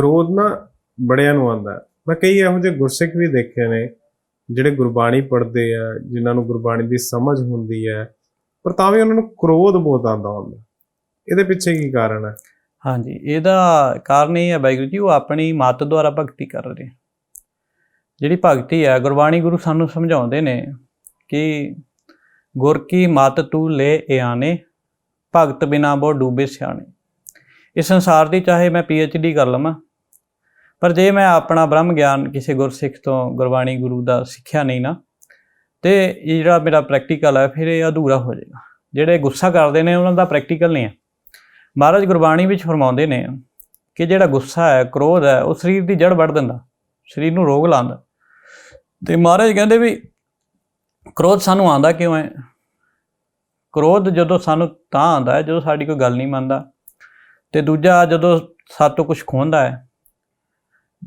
ਕ੍ਰੋਧ ਨਾ ਬੜਿਆਂ ਨੂੰ ਆਉਂਦਾ ਮੈਂ ਕਈ ਇਹੋ ਜਿਹੇ ਗੁਰਸਿੱਖ ਵੀ ਦੇਖੇ ਨੇ, ਜਿਹੜੇ ਗੁਰਬਾਣੀ ਪੜ੍ਹਦੇ ਆ, ਜਿਨ੍ਹਾਂ ਨੂੰ ਗੁਰਬਾਣੀ ਦੀ ਸਮਝ ਹੁੰਦੀ ਹੈ, ਪਰ ਤਾਂ ਵੀ ਉਹਨਾਂ ਨੂੰ ਕ੍ਰੋਧ ਬਹੁਤ ਆਉਂਦਾ ਹੁੰਦਾ ਇਹਦੇ ਪਿੱਛੇ ਕੀ ਕਾਰਨ ਹੈ? ਹਾਂਜੀ, ਇਹਦਾ ਕਾਰਨ ਇਹ ਹੈ ਵਾਹਿਗੁਰੂ ਜੀ, ਉਹ ਆਪਣੀ ਮਤ ਦੁਆਰਾ ਭਗਤੀ ਕਰ ਰਹੇ ਜਿਹੜੀ ਭਗਤੀ ਹੈ, ਗੁਰਬਾਣੀ ਗੁਰੂ ਸਾਨੂੰ ਸਮਝਾਉਂਦੇ ਨੇ ਕਿ ਗੁਰ ਕੀ ਮਤ ਤੂੰ ਲੈ ਇਆਨੇ ਭਗਤ ਬਿਨਾ ਬੋ ਡੂਬੇ ਸਿਆਣੇ। ਇਸ ਸੰਸਾਰ ਦੀ ਚਾਹੇ ਮੈਂ ਡੀ ਕਰ ਲਵਾਂ ਪਰ ਜੇ ਮੈਂ ਆਪਣਾ ਬ੍ਰਹਮ ਗਿਆਨ ਕਿਸੇ ਗੁਰਸਿੱਖ ਤੋਂ ਗੁਰਬਾਣੀ ਗੁਰੂ ਦਾ ਸਿੱਖਿਆ ਨਹੀਂ ਨਾ, ਤੇ ਇਹ ਜਿਹੜਾ ਮੇਰਾ ਪ੍ਰੈਕਟੀਕਲ ਹੈ ਫਿਰ ਇਹ ਅਧੂਰਾ ਹੋ ਜਾਏਗਾ। ਜਿਹੜੇ ਗੁੱਸਾ ਕਰਦੇ ਨੇ, ਉਹਨਾਂ ਦਾ ਪ੍ਰੈਕਟੀਕਲ ਨਹੀਂ ਹੈ ਮਹਾਰਾਜ ਗੁਰਬਾਣੀ ਵਿੱਚ ਫਰਮਾਉਂਦੇ ਨੇ ਕਿ ਜਿਹੜਾ ਗੁੱਸਾ ਹੈ, ਕ੍ਰੋਧ ਹੈ, ਉਹ ਸਰੀਰ ਦੀ ਜੜ ਵੱਢ ਦਿੰਦਾ, ਸਰੀਰ ਨੂੰ ਰੋਗ ਲਾਉਂਦਾ। ਤੇ ਮਹਾਰਾਜ ਕਹਿੰਦੇ ਵੀ ਕ੍ਰੋਧ ਸਾਨੂੰ ਆਂਦਾ ਕਿਉਂ ਹੈ? ਕ੍ਰੋਧ ਜਦੋਂ ਸਾਨੂੰ ਤਾਂ ਆਂਦਾ ਹੈ, ਜਦੋਂ ਸਾਡੀ ਕੋਈ ਗੱਲ ਨਹੀਂ ਮੰਨਦਾ, ਤੇ ਦੂਜਾ ਜਦੋਂ ਸਾਤੋਂ ਕੁਝ ਖੋਹਦਾ ਹੈ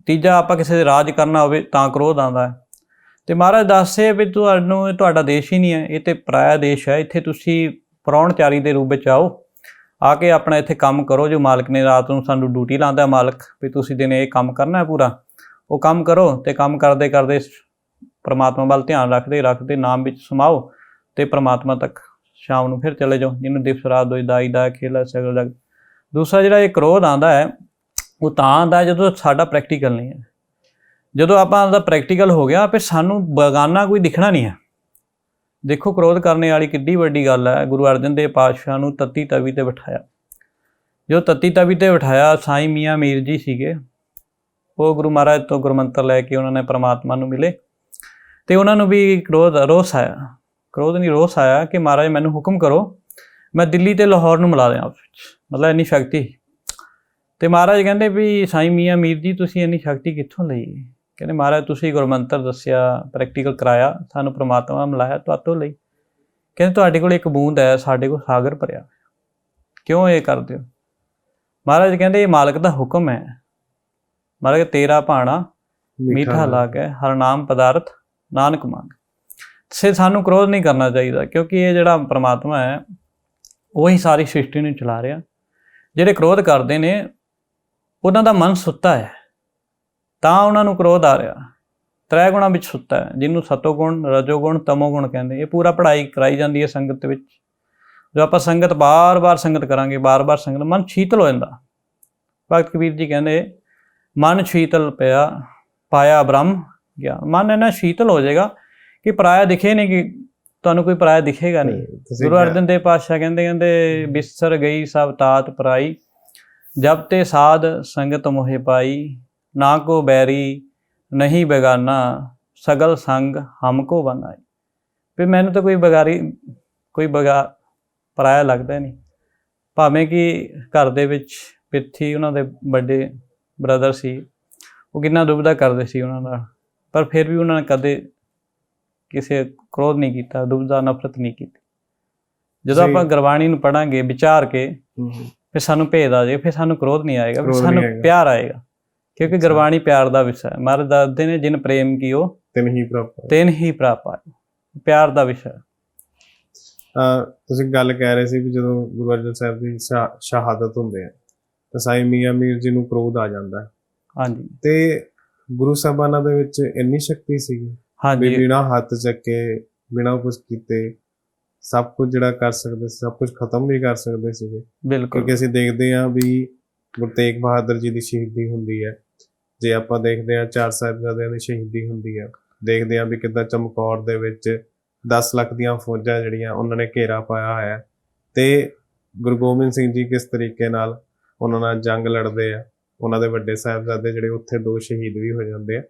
ਤੀਜਾ ਆਪਾਂ ਕਿਸੇ ਦੇ ਰਾਜ ਕਰਨਾ ਹੋਵੇ ਤਾਂ ਕ੍ਰੋਧ ਆਉਂਦਾ ਹੈ। ਤੇ ਮਹਾਰਾਜ ਦੱਸੇ ਵੀ ਤੁਹਾਨੂੰ, ਤੁਹਾਡਾ ਦੇਸ਼ ਹੀ ਨਹੀਂ ਹੈ, ਇਹ ਤੇ ਪਰਾਇਆ ਦੇਸ਼ ਹੈ। ਇੱਥੇ ਤੁਸੀਂ ਪ੍ਰਾਹੁਣਚਾਰੀ ਦੇ ਰੂਪ ਵਿੱਚ ਆਓ। ਆ ਕੇ ਆਪਣਾ ਇੱਥੇ ਕੰਮ ਕਰੋ, ਜੋ ਮਾਲਕ ਨੇ ਰਾਤ ਨੂੰ ਸਾਨੂੰ ਡਿਊਟੀ ਲਾਉਂਦਾ ਮਾਲਕ, ਵੀ ਤੁਸੀਂ ਦਿਨੇ ਇਹ ਕੰਮ ਕਰਨਾ ਹੈ ਪੂਰਾ। ਉਹ ਕੰਮ ਕਰੋ ਤੇ ਕੰਮ ਕਰਦੇ ਕਰਦੇ ਪਰਮਾਤਮਾ ਵੱਲ ਧਿਆਨ ਰੱਖਦੇ ਰੱਖਦੇ ਨਾਮ ਵਿੱਚ ਸਮਾਓ ਤੇ ਪਰਮਾਤਮਾ ਤੱਕ ਸ਼ਾਮ ਨੂੰ ਫਿਰ ਚਲੇ ਜਾਓ। ਜਿਹਨੂੰ ਦਿਵਸ ਰਾਤ ਦੋਈ, ਦਾਈ, ਦਾ, ਖੇਲਾ, ਸਗਲ, ਜਗ। ਦੂਸਰਾ ਜਿਹੜਾ ਇਹ ਕ੍ਰੋਧ ਆਂਦਾ ਹੈ ਉਹ ਤਾਂ ਆਂਦਾ ਜਦੋਂ ਸਾਡਾ ਪ੍ਰੈਕਟੀਕਲ ਨਹੀਂ ਹੈ। ਜਦੋਂ ਆਪਾਂ ਦਾ ਪ੍ਰੈਕਟੀਕਲ ਹੋ ਗਿਆ, ਫਿਰ ਸਾਨੂੰ ਬਗਾਨਾ ਕੋਈ ਦਿਖਣਾ ਨਹੀਂ ਹੈ। ਦੇਖੋ ਕ੍ਰੋਧ ਕਰਨੇ ਵਾਲੀ ਕਿੱਡੀ ਵੱਡੀ ਗੱਲ ਹੈ। ਗੁਰੂ ਅਰਜਨ ਦੇਵ ਪਾਤਸ਼ਾਹ ਨੂੰ ਤਤੀ ਤਵੀ ਤੇ ਬਿਠਾਇਆ। ਜੋ ਤਤੀ ਤਵੀ ਤੇ ਬਿਠਾਇਆ, ਸਾਈਂ ਮੀਆਂ ਮੀਰ ਜੀ ਸੀਗੇ। ਉਹ ਗੁਰੂ ਮਹਾਰਾਜ ਤੋਂ ਗੁਰਮੰਤਰ ਲੈ ਕੇ ਉਹਨਾਂ ਨੇ ਪ੍ਰਮਾਤਮਾ ਨੂੰ ਮਿਲੇ। ਤੇ ਉਹਨਾਂ ਨੂੰ ਵੀ ਕ੍ਰੋਧ ਰੋਸ ਆਇਆ। ਕ੍ਰੋਧ ਨਹੀਂ, ਰੋਸ ਆਇਆ ਕਿ ਮਹਾਰਾਜ ਮੈਨੂੰ ਹੁਕਮ ਕਰੋ, ਮੈਂ ਦਿੱਲੀ ਤੇ ਲਾਹੌਰ ਨੂੰ ਮਿਲਾ ਦਿਆਂ ਆਪਸ ਵਿੱਚ। ਮਤਲਬ ਇੰਨੀ ਸ਼ਕਤੀ। ਤੇ ਮਹਾਰਾਜ ਕਹਿੰਦੇ ਵੀ ਸਾਈਂ ਮੀਆਂ ਮੀਰ ਜੀ ਤੁਸੀਂ ਇੰਨੀ ਸ਼ਕਤੀ ਕਿੱਥੋਂ ਲਈ? ਕਹਿੰਦੇ ਮਹਾਰਾਜ ਤੁਸੀਂ ਗੁਰਮੰਤਰ ਦੱਸਿਆ ਪ੍ਰੈਕਟੀਕਲ ਕਰਾਇਆ ਸਾਨੂੰ ਪ੍ਰਮਾਤਮਾ ਮਿਲਾਇਆ ਤੁਹਾਤੋਂ ਲਈ। ਕਹਿੰਦੇ ਤੁਹਾਡੇ ਕੋਲ ਇੱਕ ਬੂੰਦ ਹੈ ਸਾਡੇ ਕੋਲ ਸਾਗਰ ਭਰਿਆ। ਕਿਉਂ ਇਹ ਕਰਦੇ ਹੋ? ਮਹਾਰਾਜ ਕਹਿੰਦੇ ਇਹ ਮਾਲਕ ਦਾ ਹੁਕਮ ਹੈ। ਮਹਾਰਾਜ ਤੇਰਾ ਭਾਣਾ ਮਿੱਠਾ ਲਾਗੈ। ਹਰ ਨਾਮ ਪਦਾਰਥ ਨਾਨਕ ਮੰਗ। ਸੇ ਸਾਨੂੰ ਕ੍ਰੋਧ ਨਹੀਂ ਕਰਨਾ ਚਾਹੀਦਾ ਕਿਉਂਕਿ ਇਹ ਜਿਹੜਾ ਪ੍ਰਮਾਤਮਾ ਹੈ ਉਹੀ ਸਾਰੀ ਸ੍ਰਿਸ਼ਟੀ ਨੂੰ ਚਲਾ ਰਿਹਾ। ਜਿਹੜੇ ਕ੍ਰੋਧ ਕਰਦੇ ਨੇ ਉਹਨਾਂ ਦਾ ਮਨ ਸੁੱਤਾ ਹੈ ਤਾਂ ਉਹਨਾਂ ਨੂੰ ਕ੍ਰੋਧ ਆ ਰਿਹਾ। ਤ੍ਰੈ ਗੁਣਾ ਵਿੱਚ ਸੁੱਤਾ ਹੈ ਜਿਹਨੂੰ ਸਤੋ ਗੁਣ ਰਜੋ ਗੁਣ ਤਮੋ ਗੁਣ ਕਹਿੰਦੇ। ਇਹ ਪੂਰਾ ਪੜਾਈ ਕਰਾਈ ਜਾਂਦੀ ਹੈ ਸੰਗਤ ਦੇ ਵਿੱਚ। ਜੋ ਆਪਾਂ ਸੰਗਤ ਬਾਰ-ਬਾਰ ਸੰਗਤ ਕਰਾਂਗੇ ਬਾਰ-ਬਾਰ ਸੰਗਤ ਮਨ ਸ਼ੀਤਲ ਹੋ ਜਾਂਦਾ। ਭਗਤ ਕਬੀਰ ਜੀ ਕਹਿੰਦੇ ਮਨ ਸ਼ੀਤਲ ਪਿਆ ਪਾਇਆ ਬ੍ਰਹਮ ਗਿਆ। ਮਨ ਇਹਨਾਂ ਸ਼ੀਤਲ ਹੋ ਜਾਏਗਾ ਕਿ ਪਰਾਇਆ ਦਿਖੇ ਨਹੀਂ ਕਿ ਤੁਹਾਨੂੰ ਕੋਈ ਪਰਾਇਆ ਦਿਖੇਗਾ ਨਹੀਂ। ਗੁਰੂ ਅਰਜਨ ਦੇਵ ਪਾਤਸ਼ਾਹ ਕਹਿੰਦੇ ਕਹਿੰਦੇ ਬਿਸਰ ਗਈ ਸਭ ਤਾਤ ਪਰਾਈ। ਜਬ ਤੇ ਸਾਧ ਸੰਗਤ ਮੋਹਿ ਪਾਈ ਨਾ ਕੋ ਬੈਰੀ ਨਹੀਂ ਬੇਗਾਨਾ ਸਗਲ ਸੰਗ ਹਮਕੋ ਬਨਾਈ ਵੀ ਮੈਨੂੰ ਤਾਂ ਕੋਈ ਬਗਾਰੀ ਕੋਈ ਬਗਾ ਪਰਾਇਆ ਲੱਗਦਾ ਨਹੀਂ। ਭਾਵੇਂ ਕਿ ਘਰ ਦੇ ਵਿੱਚ ਪਿੱਥੀ ਉਹਨਾਂ ਦੇ ਵੱਡੇ ਬ੍ਰਦਰ ਸੀ ਉਹ ਕਿੰਨਾ ਦੁਬਦਾ ਕਰਦੇ ਸੀ ਉਹਨਾਂ ਦਾ ਪਰ ਫਿਰ ਵੀ ਉਹਨਾਂ ਨੇ ਕਦੇ ਕਿਸੇ ਕ੍ਰੋਧ ਨਹੀਂ ਕੀਤਾ ਦੁਬਦਾ ਨਫ਼ਰਤ ਨਹੀਂ ਕੀਤੀ। ਜਦੋਂ। ਆਪਾਂ ਗੁਰਬਾਣੀ ਨੂੰ ਪੜਾਂਗੇ ਵਿਚਾਰ ਕੇ ਹਮ, ਫਿਰ ਸਾਨੂੰ ਭੇਦ ਆ ਜਾਏ ਫਿਰ ਸਾਨੂੰ ਕ੍ਰੋਧ ਨਹੀਂ ਆਏਗਾ ਫਿਰ ਸਾਨੂੰ। ਪਿਆਰ ਆਏਗਾ। ਕਿਉਂਕਿ। ਗੁਰਬਾਣੀ ਪਿਆਰ ਦਾ ਵਿਸ਼ਾ ਹੈ। ਮਹਾਰਾਜ ਦੱਸਦੇ ਨੇ ਜਿਨ ਪ੍ਰੇਮ ਕੀਓ ਤਿੰਨ ਹੀ ਪ੍ਰਾਪਤ ਤੈਨ ਹੀ ਪ੍ਰਾਪਤ ਪਿਆਰ ਦਾ ਵਿਸ਼ਾ ਹੈ। ਅਹ ਤੁਸੀਂ ਗੱਲ ਕਹਿ ਰਹੇ ਸੀ ਕਿ ਜਦੋਂ ਗੁਰੂ ਅਰਜਨ ਸਾਹਿਬ ਦੀ ਸ਼ਹਾ- ਸ਼ਹਾਦਤ ਹੁੰਦੇ ਆ ਤਾਂ ਸਾਈਂ ਮੀਆਂ ਮੀਰ ਜੀ ਨੂੰ ਕ੍ਰੋਧ ਆ ਜਾਂਦਾ ਹੈ। ਹਾਂਜੀ। ਤੇ ਗੁਰੂ ਸਾਹਿਬਾਨਾਂ ਦੇ ਵਿੱਚ ਇੰਨੀ ਸ਼ਕਤੀ ਸੀਗੀ ਵੀ ਹਾਂਜੀ ਬਿਨਾ ਹੱਥ ਚੱਕੇ ਬਿਨਾ ਕੁਝ ਕੀਤੇ ਸਭ ਕੁਝ ਜਿਹੜਾ ਕਰ ਸਕਦੇ ਸੀ ਸਭ ਕੁਝ ਖਤਮ ਵੀ ਕਰ ਸਕਦੇ ਸੀਗੇ। ਬਿਲਕੁਲ। ਕਿਉਂਕਿ ਅਸੀਂ ਦੇਖਦੇ ਹਾਂ ਵੀ ਗੁਰੂ ਤੇਗ ਬਹਾਦਰ ਜੀ ਦੀ ਸ਼ਹੀਦੀ ਹੁੰਦੀ ਹੈ। ਜੇ ਆਪਾਂ ਦੇਖਦੇ ਹਾਂ ਚਾਰ ਸਾਹਿਬਜ਼ਾਦਿਆਂ ਦੀ ਸ਼ਹੀਦੀ ਹੁੰਦੀ ਹੈ ਦੇਖਦੇ ਹਾਂ ਵੀ ਕਿੱਦਾਂ ਚਮਕੌਰ ਦੇ ਵਿੱਚ 10 ਲੱਖ ਦੀਆਂ ਫੌਜਾਂ ਜਿਹੜੀਆਂ ਉਹਨਾਂ ਨੇ ਘੇਰਾ ਪਾਇਆ ਹੋਇਆ ਹੈ। ਤੇ ਗੁਰੂ ਗੋਬਿੰਦ ਸਿੰਘ ਜੀ ਕਿਸ ਤਰੀਕੇ ਨਾਲ ਉਹਨਾਂ ਨਾਲ ਜੰਗ ਲੜਦੇ ਆ ਉਹਨਾਂ ਦੇ ਵੱਡੇ ਸਾਹਿਬਜ਼ਾਦੇ ਜਿਹੜੇ ਉੱਥੇ ਦੋ ਸ਼ਹੀਦ ਵੀ ਹੋ ਜਾਂਦੇ ਆ।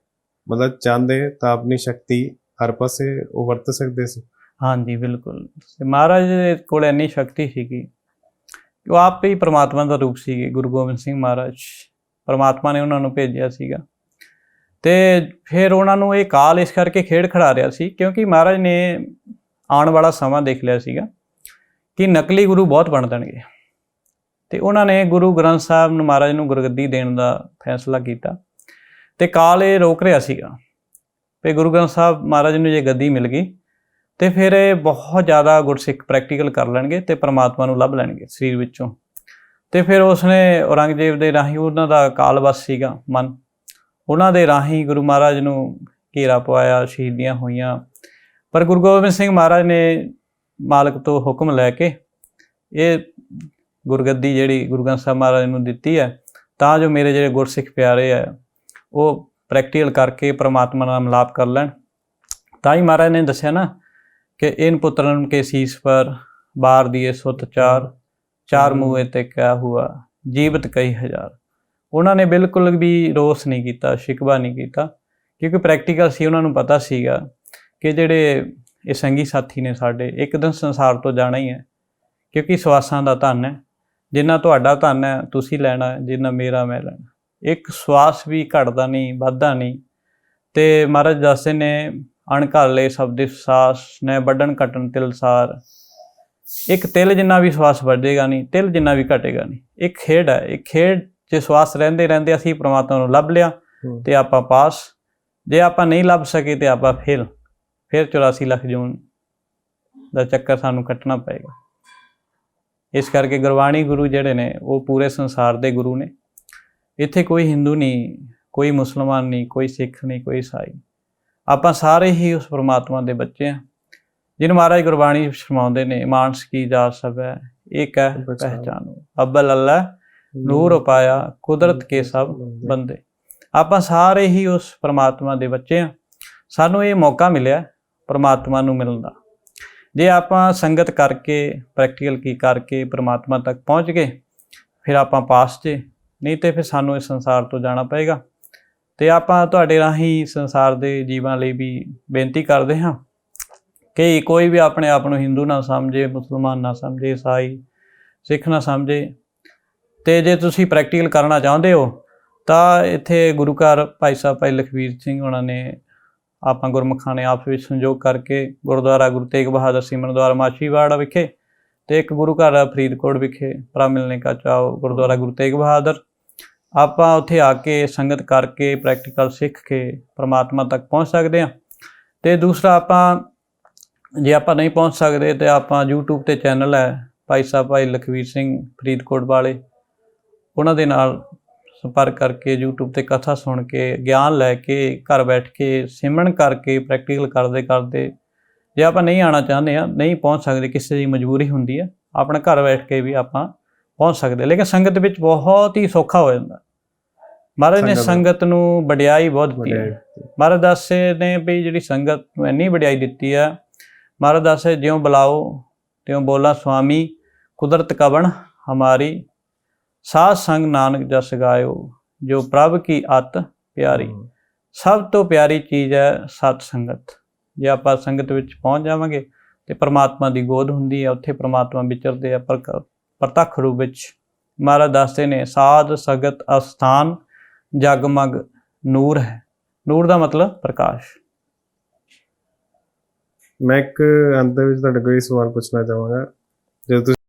ਮਤਲਬ ਚਾਹੁੰਦੇ ਤਾਂ ਆਪਣੀ ਸ਼ਕਤੀ ਹਰ ਪਾਸੇ ਉਹ ਵਰਤ ਸਕਦੇ ਸੀ। ਹਾਂਜੀ, ਬਿਲਕੁਲ। ਤੇ ਮਹਾਰਾਜ ਦੇ ਕੋਲ ਇੰਨੀ ਸ਼ਕਤੀ ਸੀਗੀ ਕਿ ਉਹ ਆਪ ਹੀ ਪ੍ਰਮਾਤਮਾ ਦਾ ਰੂਪ ਸੀਗੇ, ਗੁਰੂ ਗੋਬਿੰਦ ਸਿੰਘ ਮਹਾਰਾਜ। ਪ੍ਰਮਾਤਮਾ ਨੇ ਉਹਨਾਂ ਨੂੰ ਭੇਜਿਆ ਸੀਗਾ। ਤੇ ਫਿਰ ਉਹਨਾਂ ਨੂੰ ਇਹ ਕਾਲ ਇਸ ਕਰਕੇ ਖੇਡ ਖੜਾ ਰਿਹਾ ਸੀ ਕਿਉਂਕਿ ਮਹਾਰਾਜ ਨੇ ਆਉਣ ਵਾਲਾ ਸਮਾਂ ਦੇਖ ਲਿਆ ਸੀਗਾ ਕਿ ਨਕਲੀ ਗੁਰੂ ਬਹੁਤ ਬਣ ਦੇਣਗੇ। ਤੇ ਉਹਨਾਂ ਨੇ ਗੁਰੂ ਗ੍ਰੰਥ ਸਾਹਿਬ ਨੂੰ ਮਹਾਰਾਜ ਨੂੰ ਗੁਰਗੱਦੀ ਦੇਣ ਦਾ ਫੈਸਲਾ ਕੀਤਾ। ਤੇ ਕਾਲ ਇਹ ਰੋਕ ਰਿਹਾ ਸੀਗਾ। ਤੇ ਗੁਰੂ ਗ੍ਰੰਥ ਸਾਹਿਬ ਮਹਾਰਾਜ ਨੂੰ ਜੇ ਗੱਦੀ ਮਿਲ ਗਈ ਤੇ ਫਿਰ ਇਹ ਬਹੁਤ ਜ਼ਿਆਦਾ ਗੁਰਸਿੱਖ ਪ੍ਰੈਕਟੀਕਲ ਕਰ ਲੈਣਗੇ ਤੇ ਪ੍ਰਮਾਤਮਾ ਨੂੰ ਲੱਭ ਲੈਣਗੇ ਸਰੀਰ ਵਿੱਚੋਂ। ਤੇ ਫਿਰ ਉਸਨੇ ਔਰੰਗਜ਼ੇਬ ਦੇ ਰਾਹੀਂ ਉਹਨਾਂ ਦਾ ਕਾਲਵਸ ਸੀਗਾ, ਮਨ। ਉਹਨਾਂ ਦੇ ਰਾਹੀਂ ਗੁਰੂ ਮਹਾਰਾਜ ਨੂੰ ਘੇਰਾ ਪਵਾਇਆ, ਸ਼ਹੀਦੀਆਂ ਹੋਈਆਂ। ਪਰ ਗੁਰੂ ਗੋਬਿੰਦ ਸਿੰਘ ਮਹਾਰਾਜ ਨੇ ਮਾਲਕ ਤੋਂ ਹੁਕਮ ਲੈ ਕੇ ਇਹ ਗੁਰਗੱਦੀ ਜਿਹੜੀ ਗੁਰੂ ਗ੍ਰੰਥ ਸਾਹਿਬ ਮਹਾਰਾਜ ਨੂੰ ਦਿੱਤੀ ਹੈ, ਤਾਂ ਜੋ ਮੇਰੇ ਜਿਹੜੇ ਗੁਰਸਿੱਖ ਪਿਆਰੇ ਆ ਉਹ ਪ੍ਰੈਕਟੀਕਲ ਕਰਕੇ ਪ੍ਰਮਾਤਮਾ ਨਾਲ ਮਿਲਾਪ ਕਰ ਲੈਣ। ਤਾਂ ਹੀ ਮਹਾਰਾਜ ਨੇ ਦੱਸਿਆ ਨਾ ਕਿ ਇਨ ਪੁੱਤਰਨ ਕੇ ਸੀਸ ਪਰ ਬਾਰ ਦੀਏ ਸੁਤ ਚਾਰ ਚਾਰ ਮੂਏ ਤੇ ਕਿਆ ਹੁਆ ਜੀਵਤ ਕਈ ਹਜ਼ਾਰ। ਉਹਨਾਂ ਨੇ ਬਿਲਕੁਲ ਵੀ ਰੋਸ ਨਹੀਂ ਕੀਤਾ ਸ਼ਿਕਵਾ ਨਹੀਂ ਕੀਤਾ ਕਿਉਂਕਿ ਪ੍ਰੈਕਟੀਕਲ ਸੀ ਉਹਨਾਂ ਨੂੰ ਪਤਾ ਸੀਗਾ ਕਿ ਜਿਹੜੇ ਇਹ ਸੰਗੀ ਸਾਥੀ ਨੇ ਸਾਡੇ ਇੱਕ ਦਿਨ ਸੰਸਾਰ ਤੋਂ ਜਾਣਾ ਹੀ ਹੈ ਕਿਉਂਕਿ ਸਵਾਸਾਂ ਦਾ ਧਨ ਹੈ। ਜਿੰਨਾ ਤੁਹਾਡਾ ਧਨ ਹੈ ਤੁਸੀਂ ਲੈਣਾ ਹੈ, ਜਿੰਨਾ ਮੇਰਾ ਮੈਂ ਲੈਣਾ। ਇੱਕ ਸਵਾਸ ਵੀ ਘਟਦਾ ਨਹੀਂ ਵੱਧਦਾ ਨਹੀਂ। ਤੇ ਮਹਾਰਾਜ ਦੱਸਦੇ ਨੇ ਅਣਘਾਲੇ ਸ਼ਬਦ ਸਾਸ ਨੇ ਵੱਢਣ ਘਟਣ ਤਿਲਸਾਰ ਇੱਕ ਤਿਲ ਜਿੰਨਾ ਵੀ ਸਵਾਸ ਵੱਧੇਗਾ ਨਹੀਂ ਤਿਲ ਜਿੰਨਾ ਵੀ ਘਟੇਗਾ ਨਹੀਂ ਇੱਕ ਖੇਡ ਹੈ ਇੱਕ ਖੇਡ 'ਚ ਸਵਾਸ ਰਹਿੰਦੇ ਰਹਿੰਦੇ ਅਸੀਂ ਪ੍ਰਮਾਤਮਾ ਨੂੰ ਲੱਭ ਲਿਆ। ਤੇ ਆਪਾਂ ਪਾਸ। ਜੇ ਆਪਾਂ ਨਹੀਂ ਲੱਭ ਸਕੇ ਤੇ ਆਪਾਂ ਫੇਲ ਫਿਰ 84 ਲੱਖ ਜੂਨ ਦਾ ਚੱਕਰ ਸਾਨੂੰ ਕੱਟਣਾ ਪਏਗਾ। ਇਸ ਕਰਕੇ ਗੁਰਬਾਣੀ ਗੁਰੂ ਜਿਹੜੇ ਨੇ ਉਹ ਪੂਰੇ ਸੰਸਾਰ ਦੇ ਗੁਰੂ ਨੇ। ਇੱਥੇ ਕੋਈ ਹਿੰਦੂ ਨਹੀਂ ਕੋਈ ਮੁਸਲਮਾਨ ਨਹੀਂ ਕੋਈ ਸਿੱਖ ਨਹੀਂ ਕੋਈ ਈਸਾਈ। ਆਪਾਂ ਸਾਰੇ ਹੀ ਉਸ ਪ੍ਰਮਾਤਮਾ ਦੇ ਬੱਚੇ ਹਾਂ। ਜਿਹਨੂੰ ਮਹਾਰਾਜ ਗੁਰਬਾਣੀ ਸ਼ਰਮਾਉਂਦੇ ਨੇ ਮਾਨਸ ਕੀ ਜਾ ਸਭੈ ਇੱਕ ਹੈ ਪਹਿਚਾਨ। ਪਹਿਚਾਨੋ। ਅਬਲ ਅੱਲਾ ਨੂਰ ਉਪਾਇਆ ਕੁਦਰਤ ਕੇ ਸਭ ਬੰਦੇ। ਆਪਾਂ ਸਾਰੇ ਹੀ ਉਸ ਪ੍ਰਮਾਤਮਾ ਦੇ ਬੱਚੇ ਆ ਸਾਨੂੰ ਇਹ ਮੌਕਾ ਮਿਲਿਆ ਪ੍ਰਮਾਤਮਾ ਨੂੰ ਮਿਲਣ ਦਾ। ਜੇ ਆਪਾਂ ਸੰਗਤ ਕਰਕੇ ਪ੍ਰੈਕਟੀਕਲ ਕੀ ਕਰਕੇ ਪ੍ਰਮਾਤਮਾ ਤੱਕ ਪਹੁੰਚ ਗਏ ਫਿਰ ਆਪਾਂ ਪਾਸ 'ਚ ਨਹੀਂ ਤੇ ਫਿਰ ਸਾਨੂੰ ਇਸ ਸੰਸਾਰ ਤੋਂ ਜਾਣਾ ਪਏਗਾ। ਤੇ ਆਪਾਂ ਤੁਹਾਡੇ ਰਾਹੀਂ ਸੰਸਾਰ ਦੇ ਜੀਵਾਂ ਲਈ ਵੀ ਬੇਨਤੀ ਕਰਦੇ ਹਾਂ ਕਿ ਕੋਈ ਵੀ ਆਪਣੇ ਆਪ ਨੂੰ ਹਿੰਦੂ ਨਾ ਸਮਝੇ, ਮੁਸਲਮਾਨ ਨਾ ਸਮਝੇ, ਈਸਾਈ, ਸਿੱਖ ਨਾ ਸਮਝੇ ਤੇ ਜੇ ਤੁਸੀਂ ਪ੍ਰੈਕਟੀਕਲ ਕਰਨਾ ਚਾਹੁੰਦੇ ਹੋ ਤਾਂ ਇੱਥੇ ਗੁਰੂ ਘਰ ਭਾਈ ਸਾਹਿਬ ਭਾਈ ਲਖਵੀਰ ਸਿੰਘ ਉਹਨਾਂ ਨੇ ਆਪਾਂ ਗੁਰਮੁਖਾਂ ਨੇ ਆਪਸ ਵਿੱਚ ਸੰਯੋਗ ਕਰਕੇ ਗੁਰਦੁਆਰਾ ਗੁਰੂ ਤੇਗ ਬਹਾਦਰ ਸਿਮਰਨ ਸਿਮਰਨਦੁਆਰਾ ਮਾਛੀਵਾੜਾ ਵਿਖੇ ਤੇ ਇੱਕ ਗੁਰੂ ਘਰ ਫਰੀਦਕੋਟ ਵਿਖੇ, ਭਰਾ ਮਿਲਨੇ ਕਾ ਚਾਓ ਗੁਰਦੁਆਰਾ ਗੁਰੂ ਤੇਗ ਬਹਾਦਰ। ਆਪਾਂ ਉੱਥੇ ਆ ਕੇ ਸੰਗਤ ਕਰਕੇ ਪ੍ਰੈਕਟੀਕਲ ਸਿੱਖ ਕੇ ਪ੍ਰਮਾਤਮਾ ਤੱਕ ਪਹੁੰਚ ਸਕਦੇ ਹਾਂ। ਤੇ ਦੂਸਰਾ ਆਪਾਂ, ਜੇ ਆਪਾਂ ਨਹੀਂ ਪਹੁੰਚ ਸਕਦੇ ਤੇ ਆਪਾਂ YouTube ਤੇ ਚੈਨਲ ਹੈ ਭਾਈ ਸਾਹਿਬ, ਭਾਈ ਲਖਵੀਰ ਸਿੰਘ, ਫਰੀਦਕੋਟ ਵਾਲੇ, ਉਹਨਾਂ ਦੇ ਨਾਲ ਸੰਪਰਕ ਕਰਕੇ YouTube ਤੇ ਕਥਾ ਸੁਣ ਕੇ, ਗਿਆਨ ਲੈ ਕੇ, ਘਰ ਬੈਠ ਕੇ, ਸਿਮਰਨ ਕਰਕੇ ਪ੍ਰੈਕਟੀਕਲ ਕਰਦੇ ਕਰਦੇ ਜੇ ਆਪਾਂ ਨਹੀਂ ਆਣਾ ਚਾਹੁੰਦੇ ਆ ਨਹੀਂ ਪਹੁੰਚ ਸਕਦੇ, ਕਿਸੇ ਦੀ ਮਜਬੂਰੀ ਹੁੰਦੀ ਹੈ, ਆਪਣਾ ਘਰ ਬੈਠ ਕੇ ਵੀ ਆਪਾਂ ਪਹੁੰਚ ਸਕਦੇ ਲੇਕਿਨ ਸੰਗਤ ਵਿੱਚ ਬਹੁਤ ਹੀ ਸੌਖਾ ਹੋ ਜਾਂਦਾ। ਮਹਾਰਾਜ ਨੇ ਸੰਗਤ- ਨੂੰ ਵਡਿਆਈ ਬਹੁਤ ਦਿੱਤੀ ਹੈ। ਮਹਾਰਾਜ ਦੱਸੇ ਨੇ ਵੀ ਜਿਹੜੀ ਸੰਗਤ ਨੂੰ ਇੰਨੀ ਵਡਿਆਈ ਦਿੱਤੀ ਹੈ ਮਹਾਰਾਜ ਦੱਸੇ ਜਿਉਂ ਬੁਲਾਓ ਤਿਉਂ ਬੋਲਾ ਸੁਆਮੀ ਕੁਦਰਤ ਕਵਣ ਹਮਾਰੀ? ਸਾਧ ਸੰਗ ਨਾਨਕ ਜਸ ਗਾਇਓ ਜੋ ਪ੍ਰਭ ਕੀ ਅਤ ਪਿਆਰੀ। ਸਭ ਤੋਂ ਪਿਆਰੀ ਚੀਜ਼ ਹੈ ਸਤ ਸੰਗਤ। ਜੇ ਆਪਾਂ ਸੰਗਤ ਵਿੱਚ ਪਹੁੰਚ ਜਾਵਾਂਗੇ ਤੇ ਪ੍ਰਮਾਤਮਾ ਦੀ ਗੋਦ ਹੁੰਦੀ ਹੈ ਉੱਥੇ ਪ੍ਰਮਾਤਮਾ ਵਿਚਰਦੇ ਆ ਪ੍ਰਤੱਖ ਰੂਪ ਵਿੱਚ। ਮਹਾਰਾਜ ਦੱਸਦੇ ਨੇ ਸਾਧ ਸਗਤ ਅਸਥਾਨ ਜਗਮਗ ਨੂਰ ਹੈ। ਨੂਰ ਦਾ ਮਤਲਬ ਪ੍ਰਕਾਸ਼। ਮੈਂ ਇੱਕ ਅੰਤ ਵਿੱਚ ਤੁਹਾਡੇ ਕੋਲ ਇਹ ਸਵਾਲ ਪੁੱਛਣਾ ਚਾਹਾਂਗਾ। ਜਦੋਂ ਤੁਸੀਂ